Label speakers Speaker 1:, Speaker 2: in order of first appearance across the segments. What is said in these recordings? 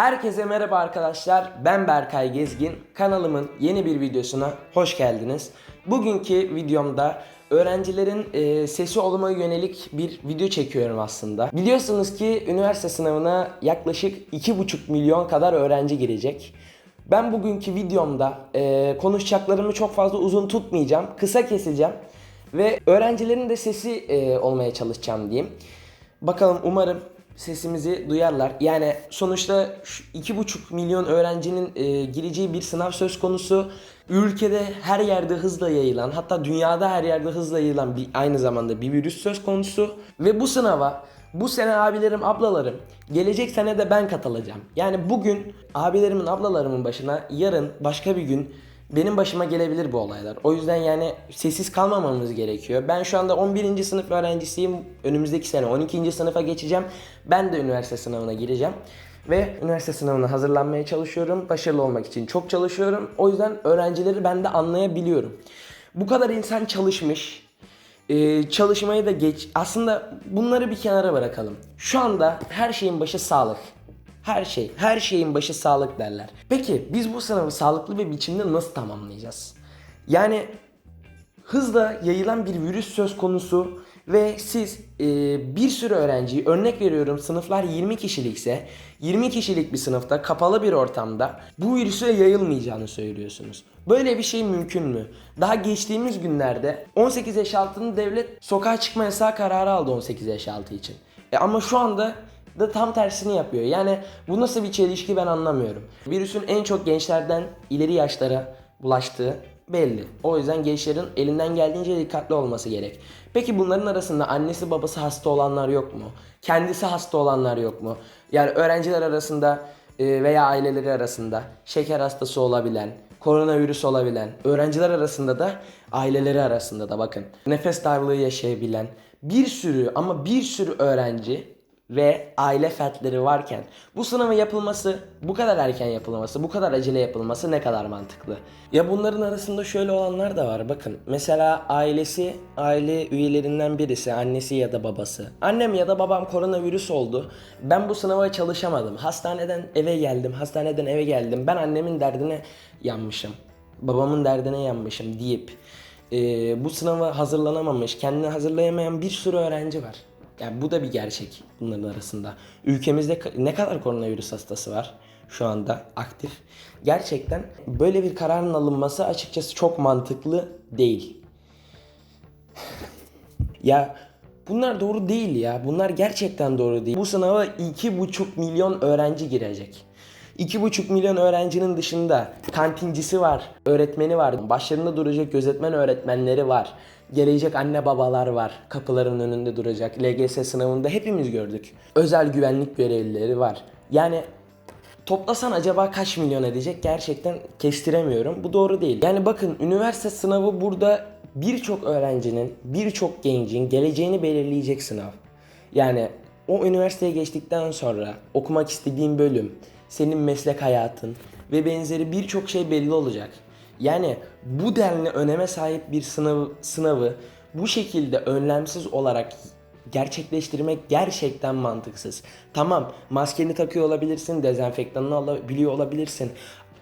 Speaker 1: Herkese merhaba arkadaşlar. Ben Berkay Gezgin. Kanalımın yeni bir videosuna hoş geldiniz. Bugünkü videomda öğrencilerin e, sesi olmaya yönelik bir video çekiyorum aslında. Biliyorsunuz ki üniversite sınavına yaklaşık 2,5 milyon kadar öğrenci girecek. Ben bugünkü videomda e, konuşacaklarımı çok fazla uzun tutmayacağım. Kısa keseceğim. Ve öğrencilerin de sesi e, olmaya çalışacağım diyeyim. Bakalım umarım sesimizi duyarlar. Yani sonuçta şu iki buçuk milyon öğrencinin e, gireceği bir sınav söz konusu. Ülkede her yerde hızla yayılan hatta dünyada her yerde hızla yayılan bir, aynı zamanda bir virüs söz konusu. Ve bu sınava bu sene abilerim ablalarım gelecek sene de ben katılacağım. Yani bugün abilerimin ablalarımın başına yarın başka bir gün benim başıma gelebilir bu olaylar. O yüzden yani sessiz kalmamamız gerekiyor. Ben şu anda 11. sınıf öğrencisiyim. Önümüzdeki sene 12. sınıfa geçeceğim. Ben de üniversite sınavına gireceğim. Ve üniversite sınavına hazırlanmaya çalışıyorum. Başarılı olmak için çok çalışıyorum. O yüzden öğrencileri ben de anlayabiliyorum. Bu kadar insan çalışmış. Ee, çalışmayı da geç. Aslında bunları bir kenara bırakalım. Şu anda her şeyin başı sağlık. Her şey, her şeyin başı sağlık derler. Peki biz bu sınavı sağlıklı bir biçimde nasıl tamamlayacağız? Yani hızla yayılan bir virüs söz konusu ve siz e, bir sürü öğrenciyi örnek veriyorum sınıflar 20 kişilikse 20 kişilik bir sınıfta kapalı bir ortamda bu virüsü yayılmayacağını söylüyorsunuz. Böyle bir şey mümkün mü? Daha geçtiğimiz günlerde 18 yaş altının devlet sokağa çıkma yasağı kararı aldı 18 yaş altı için. E ama şu anda da tam tersini yapıyor. Yani bu nasıl bir çelişki ben anlamıyorum. Virüsün en çok gençlerden ileri yaşlara bulaştığı belli. O yüzden gençlerin elinden geldiğince dikkatli olması gerek. Peki bunların arasında annesi babası hasta olanlar yok mu? Kendisi hasta olanlar yok mu? Yani öğrenciler arasında e, veya aileleri arasında şeker hastası olabilen, koronavirüs olabilen, öğrenciler arasında da aileleri arasında da bakın nefes darlığı yaşayabilen bir sürü ama bir sürü öğrenci ve aile fertleri varken bu sınavın yapılması, bu kadar erken yapılması, bu kadar acele yapılması ne kadar mantıklı? Ya bunların arasında şöyle olanlar da var. Bakın mesela ailesi, aile üyelerinden birisi, annesi ya da babası. Annem ya da babam koronavirüs oldu. Ben bu sınava çalışamadım. Hastaneden eve geldim, hastaneden eve geldim. Ben annemin derdine yanmışım. Babamın derdine yanmışım deyip e, bu sınava hazırlanamamış, kendini hazırlayamayan bir sürü öğrenci var. Yani bu da bir gerçek bunların arasında. Ülkemizde ne kadar koronavirüs hastası var şu anda aktif. Gerçekten böyle bir kararın alınması açıkçası çok mantıklı değil. Ya bunlar doğru değil ya. Bunlar gerçekten doğru değil. Bu sınava 2,5 milyon öğrenci girecek. 2,5 milyon öğrencinin dışında kantincisi var, öğretmeni var, başlarında duracak gözetmen öğretmenleri var. Gelecek anne babalar var, kapıların önünde duracak. LGS sınavında hepimiz gördük. Özel güvenlik görevlileri var. Yani Toplasan acaba kaç milyon edecek gerçekten kestiremiyorum. Bu doğru değil. Yani bakın üniversite sınavı burada birçok öğrencinin, birçok gencin geleceğini belirleyecek sınav. Yani o üniversiteye geçtikten sonra okumak istediğin bölüm, senin meslek hayatın ve benzeri birçok şey belli olacak. Yani bu denli öneme sahip bir sınavı, sınavı bu şekilde önlemsiz olarak gerçekleştirmek gerçekten mantıksız. Tamam maskeni takıyor olabilirsin, dezenfektanını alabiliyor olabilirsin.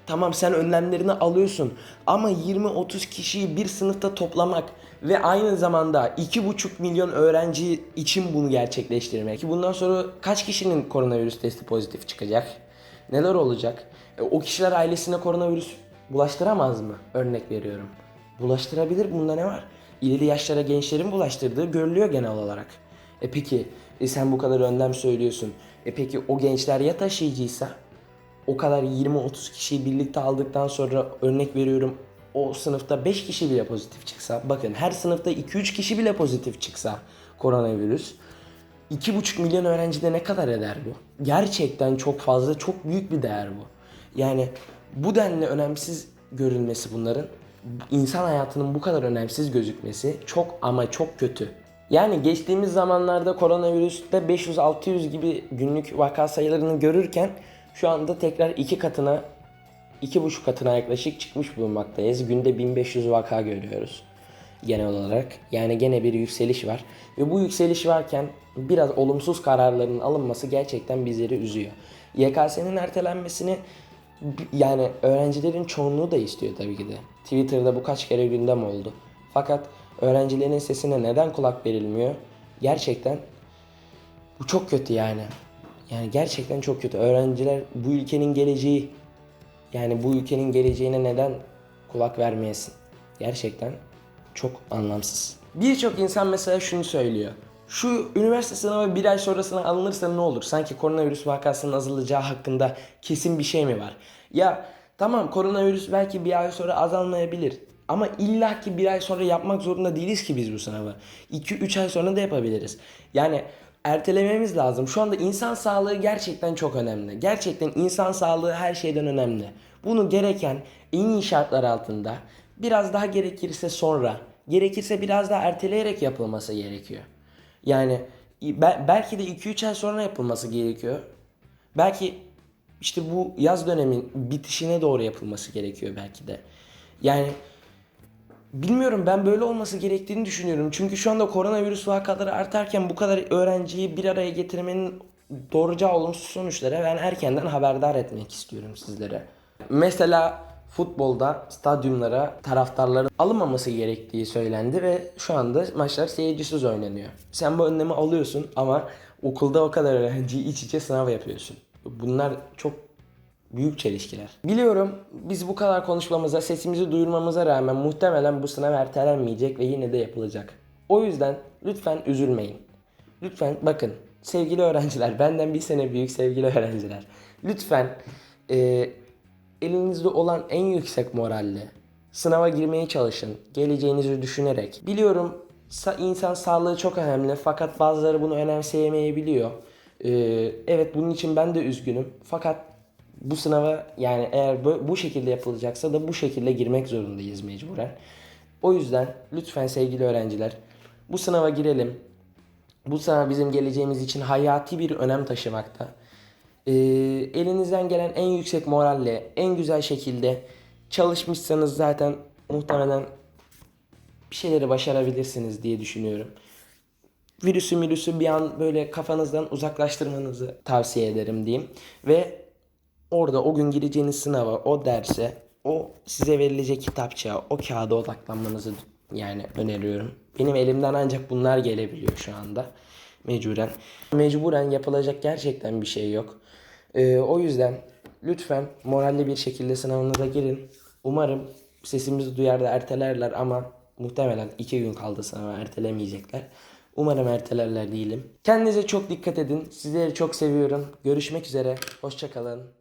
Speaker 1: Tamam sen önlemlerini alıyorsun ama 20-30 kişiyi bir sınıfta toplamak ve aynı zamanda 2,5 milyon öğrenci için bunu gerçekleştirmek. Bundan sonra kaç kişinin koronavirüs testi pozitif çıkacak? Neler olacak? E, o kişiler ailesine koronavirüs bulaştıramaz mı? Örnek veriyorum. Bulaştırabilir bunda ne var? İleri yaşlara gençlerin bulaştırdığı görülüyor genel olarak. E peki e sen bu kadar önlem söylüyorsun. E peki o gençler ya taşıyıcıysa o kadar 20-30 kişiyi birlikte aldıktan sonra örnek veriyorum o sınıfta 5 kişi bile pozitif çıksa bakın her sınıfta 2-3 kişi bile pozitif çıksa koronavirüs 2,5 milyon öğrencide ne kadar eder bu? Gerçekten çok fazla, çok büyük bir değer bu. Yani bu denli önemsiz görülmesi bunların, insan hayatının bu kadar önemsiz gözükmesi çok ama çok kötü. Yani geçtiğimiz zamanlarda koronavirüste 500-600 gibi günlük vaka sayılarını görürken şu anda tekrar iki katına, iki buçuk katına yaklaşık çıkmış bulunmaktayız. Günde 1500 vaka görüyoruz genel olarak. Yani gene bir yükseliş var. Ve bu yükseliş varken biraz olumsuz kararların alınması gerçekten bizleri üzüyor. YKS'nin ertelenmesini yani öğrencilerin çoğunluğu da istiyor tabii ki de. Twitter'da bu kaç kere gündem oldu. Fakat öğrencilerin sesine neden kulak verilmiyor? Gerçekten bu çok kötü yani. Yani gerçekten çok kötü. Öğrenciler bu ülkenin geleceği. Yani bu ülkenin geleceğine neden kulak vermeyesin? Gerçekten çok anlamsız. Birçok insan mesela şunu söylüyor. Şu üniversite sınavı bir ay sonrasına alınırsa ne olur? Sanki koronavirüs vakasının azalacağı hakkında kesin bir şey mi var? Ya tamam koronavirüs belki bir ay sonra azalmayabilir. Ama illaki bir ay sonra yapmak zorunda değiliz ki biz bu sınavı. 2-3 ay sonra da yapabiliriz. Yani ertelememiz lazım. Şu anda insan sağlığı gerçekten çok önemli. Gerçekten insan sağlığı her şeyden önemli. Bunu gereken en iyi şartlar altında biraz daha gerekirse sonra, gerekirse biraz daha erteleyerek yapılması gerekiyor. Yani be- belki de 2-3 ay sonra yapılması gerekiyor. Belki işte bu yaz dönemin bitişine doğru yapılması gerekiyor belki de. Yani Bilmiyorum ben böyle olması gerektiğini düşünüyorum. Çünkü şu anda koronavirüs vakaları artarken bu kadar öğrenciyi bir araya getirmenin doğuracağı olumsuz sonuçlara ben erkenden haberdar etmek istiyorum sizlere. Mesela futbolda stadyumlara taraftarların alınmaması gerektiği söylendi ve şu anda maçlar seyircisiz oynanıyor. Sen bu önlemi alıyorsun ama okulda o kadar öğrenciyi iç içe sınav yapıyorsun. Bunlar çok Büyük çelişkiler. Biliyorum biz bu kadar konuşmamıza, sesimizi duyurmamıza rağmen muhtemelen bu sınav ertelenmeyecek ve yine de yapılacak. O yüzden lütfen üzülmeyin. Lütfen bakın sevgili öğrenciler, benden bir sene büyük sevgili öğrenciler. Lütfen e, elinizde olan en yüksek moralle sınava girmeye çalışın. Geleceğinizi düşünerek. Biliyorum sa- insan sağlığı çok önemli fakat bazıları bunu önemseyemeyebiliyor. E, evet bunun için ben de üzgünüm. Fakat bu sınava yani eğer bu şekilde yapılacaksa da bu şekilde girmek zorundayız mecburen. O yüzden lütfen sevgili öğrenciler bu sınava girelim. Bu sınav bizim geleceğimiz için hayati bir önem taşımakta. Ee, elinizden gelen en yüksek moralle, en güzel şekilde çalışmışsanız zaten muhtemelen bir şeyleri başarabilirsiniz diye düşünüyorum. Virüsü virüsü bir an böyle kafanızdan uzaklaştırmanızı tavsiye ederim diyeyim. Ve orada o gün gireceğiniz sınava, o derse, o size verilecek kitapçığa, o kağıda odaklanmanızı yani öneriyorum. Benim elimden ancak bunlar gelebiliyor şu anda. Mecburen. Mecburen yapılacak gerçekten bir şey yok. Ee, o yüzden lütfen moralli bir şekilde sınavınıza girin. Umarım sesimizi duyar da ertelerler ama muhtemelen iki gün kaldı sınava ertelemeyecekler. Umarım ertelerler değilim. Kendinize çok dikkat edin. Sizleri çok seviyorum. Görüşmek üzere. Hoşçakalın.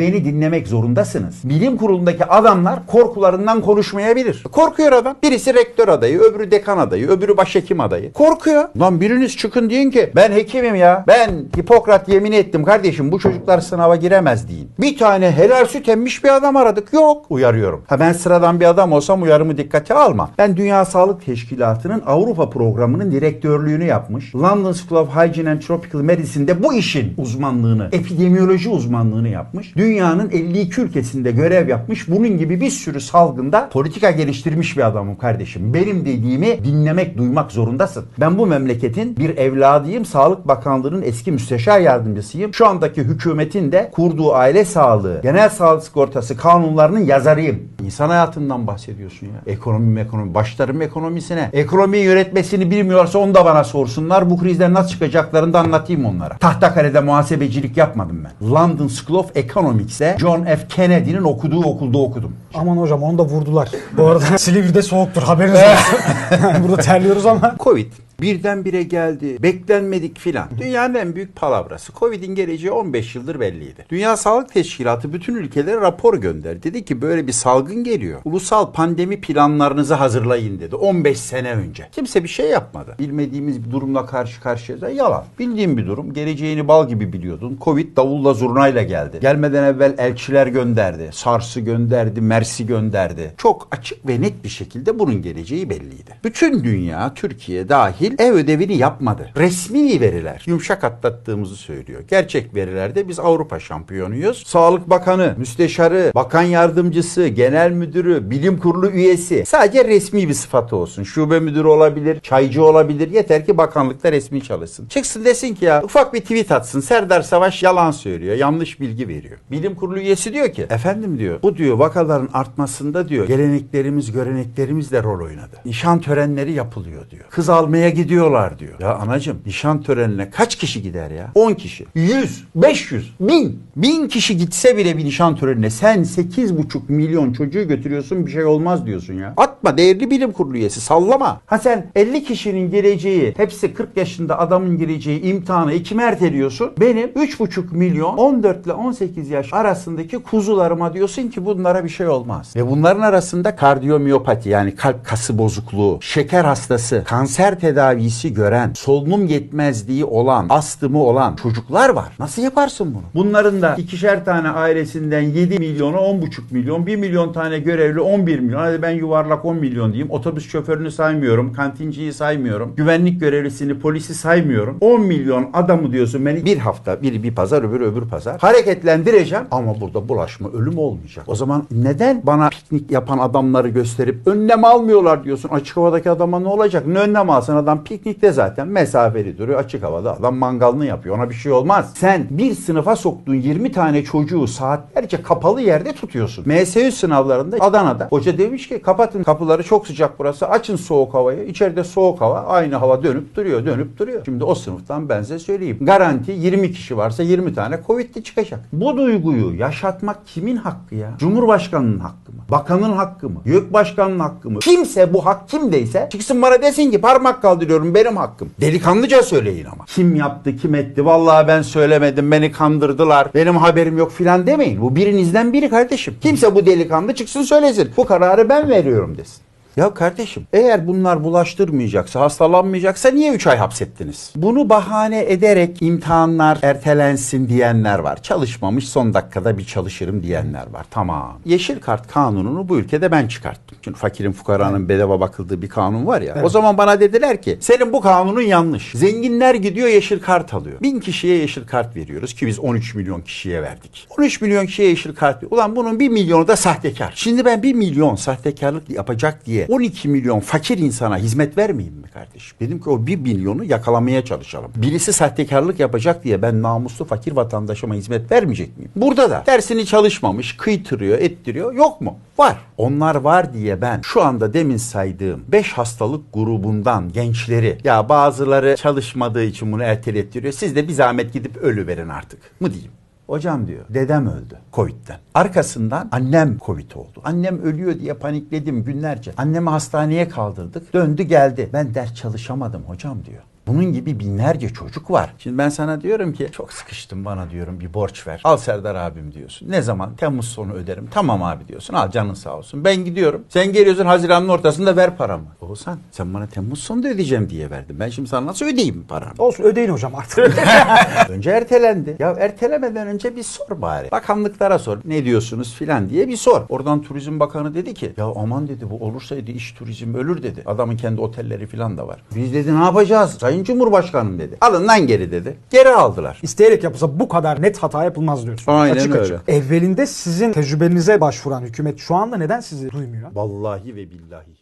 Speaker 2: Beni dinlemek zorundasınız. Bilim kurulundaki adamlar korkularından konuşmayabilir. Korkuyor adam. Birisi rektör adayı, öbürü dekan adayı, öbürü başhekim adayı. Korkuyor. Lan biriniz çıkın deyin ki ben hekimim ya. Ben Hipokrat yemin ettim kardeşim bu çocuklar sınava giremez deyin. Bir tane helal süt emmiş bir adam aradık. Yok. Uyarıyorum. Ha ben sıradan bir adam olsam uyarımı dikkate alma. Ben Dünya Sağlık Teşkilatı'nın Avrupa programının direktörlüğünü yapmış. London School of Hygiene and Tropical Medicine'de bu işin uzmanlığını, epidemiyoloji uzmanlığını yapmış. Dünyanın 52 ülkesinde görev yapmış. Bunun gibi bir sürü salgında politika geliştirmiş bir adamım kardeşim. Benim dediğimi dinlemek, duymak zorundasın. Ben bu memleketin bir evladıyım. Sağlık Bakanlığı'nın eski müsteşar yardımcısıyım. Şu andaki hükümetin de kurduğu aile sağlığı, genel sağlık sigortası kanunlarının yazarıyım. İnsan hayatından bahsediyorsun ya. Ekonomi ekonomi. Başlarım ekonomisine. Ekonomiyi yönetmesini bilmiyorsa onu da bana sorsunlar. Bu krizden nasıl çıkacaklarını da anlatayım onlara. Tahtakale'de muhasebecilik yapmadım ben. London School of Economics'te John F. Kennedy'nin okuduğu okulda okudum.
Speaker 3: Aman hocam onu da vurdular. Bu arada Silivri'de soğuktur haberiniz olsun. Burada terliyoruz ama.
Speaker 2: Covid birdenbire geldi. Beklenmedik filan. Dünyanın en büyük palavrası. Covid'in geleceği 15 yıldır belliydi. Dünya Sağlık Teşkilatı bütün ülkelere rapor gönderdi. Dedi ki böyle bir salgın geliyor. Ulusal pandemi planlarınızı hazırlayın dedi. 15 sene önce. Kimse bir şey yapmadı. Bilmediğimiz bir durumla karşı karşıyayız. Yalan. Bildiğim bir durum. Geleceğini bal gibi biliyordun. Covid davulla zurnayla geldi. Gelmeden evvel elçiler gönderdi. SARS'ı gönderdi. MERS'i gönderdi. Çok açık ve net bir şekilde bunun geleceği belliydi. Bütün dünya, Türkiye dahil değil ev ödevini yapmadı. Resmi veriler yumuşak atlattığımızı söylüyor. Gerçek verilerde biz Avrupa şampiyonuyuz. Sağlık Bakanı, müsteşarı, bakan yardımcısı, genel müdürü, bilim kurulu üyesi sadece resmi bir sıfatı olsun. Şube müdürü olabilir, çaycı olabilir. Yeter ki bakanlıkta resmi çalışsın. Çıksın desin ki ya ufak bir tweet atsın. Serdar Savaş yalan söylüyor. Yanlış bilgi veriyor. Bilim kurulu üyesi diyor ki efendim diyor bu diyor vakaların artmasında diyor geleneklerimiz göreneklerimiz de rol oynadı. Nişan törenleri yapılıyor diyor. Kız almaya gidiyorlar diyor. Ya anacım nişan törenine kaç kişi gider ya? 10 kişi. 100, 500, 1000. 1000 kişi gitse bile bir nişan törenine sen 8,5 milyon çocuğu götürüyorsun bir şey olmaz diyorsun ya. Atma değerli bilim kurulu üyesi sallama. Ha sen 50 kişinin gireceği hepsi 40 yaşında adamın gireceği imtihanı ikime erteliyorsun. Benim 3,5 milyon 14 ile 18 yaş arasındaki kuzularıma diyorsun ki bunlara bir şey olmaz. Ve bunların arasında kardiyomiyopati yani kalp kası bozukluğu, şeker hastası, kanser tedavisi gören, solunum yetmezliği olan, astımı olan çocuklar var. Nasıl yaparsın bunu? Bunların da ikişer tane ailesinden 7 milyonu 10,5 milyon, 1 milyon tane görevli 11 milyon. Hadi ben yuvarlak 10 milyon diyeyim. Otobüs şoförünü saymıyorum, kantinciyi saymıyorum, güvenlik görevlisini, polisi saymıyorum. 10 milyon adamı diyorsun beni bir hafta, biri bir pazar, öbürü öbür pazar hareketlendireceğim ama burada bulaşma, ölüm olmayacak. O zaman neden bana piknik yapan adamları gösterip önlem almıyorlar diyorsun? Açık havadaki adama ne olacak? Ne önlem alsın adam piknikte zaten mesafeli duruyor. Açık havada adam mangalını yapıyor. Ona bir şey olmaz. Sen bir sınıfa soktuğun 20 tane çocuğu saatlerce kapalı yerde tutuyorsun. MSÜ sınavlarında Adana'da hoca demiş ki kapatın kapıları çok sıcak burası. Açın soğuk havayı. İçeride soğuk hava aynı hava dönüp duruyor dönüp duruyor. Şimdi o sınıftan ben size söyleyeyim. Garanti 20 kişi varsa 20 tane Covid'li çıkacak. Bu duyguyu yaşatmak kimin hakkı ya? Cumhurbaşkanının hakkı? Bakanın hakkı mı? YÖK başkanının hakkı mı? Kimse bu hak kimdeyse çıksın bana desin ki parmak kaldırıyorum benim hakkım. Delikanlıca söyleyin ama. Kim yaptı kim etti vallahi ben söylemedim beni kandırdılar benim haberim yok filan demeyin. Bu birinizden biri kardeşim. Kimse bu delikanlı çıksın söylesin. Bu kararı ben veriyorum desin. Ya kardeşim eğer bunlar bulaştırmayacaksa, hastalanmayacaksa niye 3 ay hapsettiniz? Bunu bahane ederek imtihanlar ertelensin diyenler var. Çalışmamış son dakikada bir çalışırım diyenler var. Tamam. Yeşil kart kanununu bu ülkede ben çıkarttım. Şimdi fakirin fukaranın bedava bakıldığı bir kanun var ya. O zaman bana dediler ki senin bu kanunun yanlış. Zenginler gidiyor yeşil kart alıyor. Bin kişiye yeşil kart veriyoruz ki biz 13 milyon kişiye verdik. 13 milyon kişiye yeşil kart Ulan bunun 1 milyonu da sahtekar. Şimdi ben 1 milyon sahtekarlık yapacak diye 12 milyon fakir insana hizmet vermeyeyim mi kardeşim? Dedim ki o 1 milyonu yakalamaya çalışalım. Birisi sahtekarlık yapacak diye ben namuslu fakir vatandaşıma hizmet vermeyecek miyim? Burada da dersini çalışmamış, kıytırıyor, ettiriyor. Yok mu? Var. Onlar var diye ben şu anda demin saydığım 5 hastalık grubundan gençleri ya bazıları çalışmadığı için bunu ertelettiriyor. Siz de bir zahmet gidip ölü verin artık mı diyeyim? Hocam diyor dedem öldü Covid'den. Arkasından annem Covid oldu. Annem ölüyor diye panikledim günlerce. Annemi hastaneye kaldırdık. Döndü geldi. Ben ders çalışamadım hocam diyor. Bunun gibi binlerce çocuk var. Şimdi ben sana diyorum ki çok sıkıştım bana diyorum bir borç ver. Al Serdar abim diyorsun. Ne zaman? Temmuz sonu öderim. Tamam abi diyorsun. Al canın sağ olsun. Ben gidiyorum. Sen geliyorsun Haziran'ın ortasında ver paramı. Oğuzhan sen bana Temmuz sonunda ödeyeceğim diye verdim. Ben şimdi sana nasıl ödeyeyim paramı?
Speaker 3: Olsun ödeyin hocam artık.
Speaker 2: Önce ertelendi. Ya ertelemeden önce bir sor bari. Bakanlıklara sor. Ne diyorsunuz filan diye bir sor. Oradan Turizm Bakanı dedi ki ya aman dedi bu olursa dedi iş turizm ölür dedi. Adamın kendi otelleri filan da var. Biz dedi ne yapacağız? Sayın Cumhurbaşkanım dedi. Alın lan geri dedi. Geri aldılar.
Speaker 3: İsteyerek yapılsa bu kadar net hata yapılmaz diyorsun.
Speaker 2: Aynen
Speaker 3: açık
Speaker 2: öyle.
Speaker 3: açık. Evvelinde sizin tecrübenize başvuran hükümet şu anda neden sizi duymuyor?
Speaker 2: Vallahi ve billahi